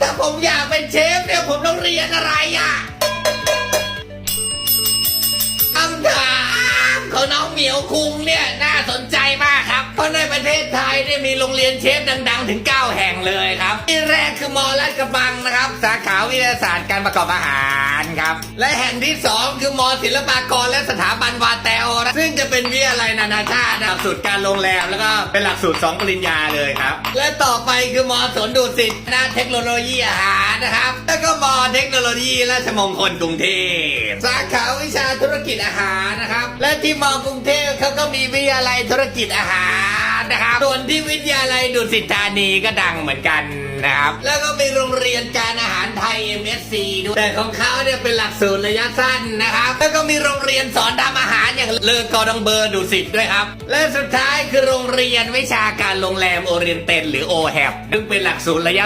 ถ้าผมอยากเป็นเชฟเนี่ยผมต้องเรียนอะไรอะคำถามของน้องเหมียวคุงเนี่ยน่าสนใจมากครับ เพราะในประเทศไทยเนี่ยมีโรงเรียนเชฟดัง ๆ ถึง 9 แห่งเลยครับ ที่แรกคือมอลาดกระบังนะครับ สาขาวิทยาศาสตร์การประกอบอาหารครับ และแห่งที่ 2 คือมอศิลปากรและสถาบันวา นานาชาติหลักสูตรการโรงแรมแล้วก็เป็นหลักสูตร 2 ปริญญาเลยครับ และต่อไปคือมอสวนดุสิตคณะเทคโนโลยีอาหารนะครับ แล้วก็มอเทคโนโลยีราชมงคลกรุงเทพสาขาวิชาธุรกิจอาหารนะครับ และที่มอกรุงเทพเขาก็มีวิทยาลัยธุรกิจอาหารนะครับส่วนที่วิทยาลัยดุสิตธานีก็ดังเหมือนกันนะครับ แล้วก็มีโรงเรียนการอาหาร MSC ด้วยแต่ของเขาเนี่ยเป็นหลักสูตรระยะสั้นนะครับ แล้วก็มีโรงเรียนสอนทำอาหารอย่างเลอกอดองเบอร์ดุสิตด้วยครับ และสุดท้ายคือโรงเรียนวิชาการโรงแรมโอเรียนเต็นหรือ OHAP ซึ่งเป็นหลักสูตรระยะ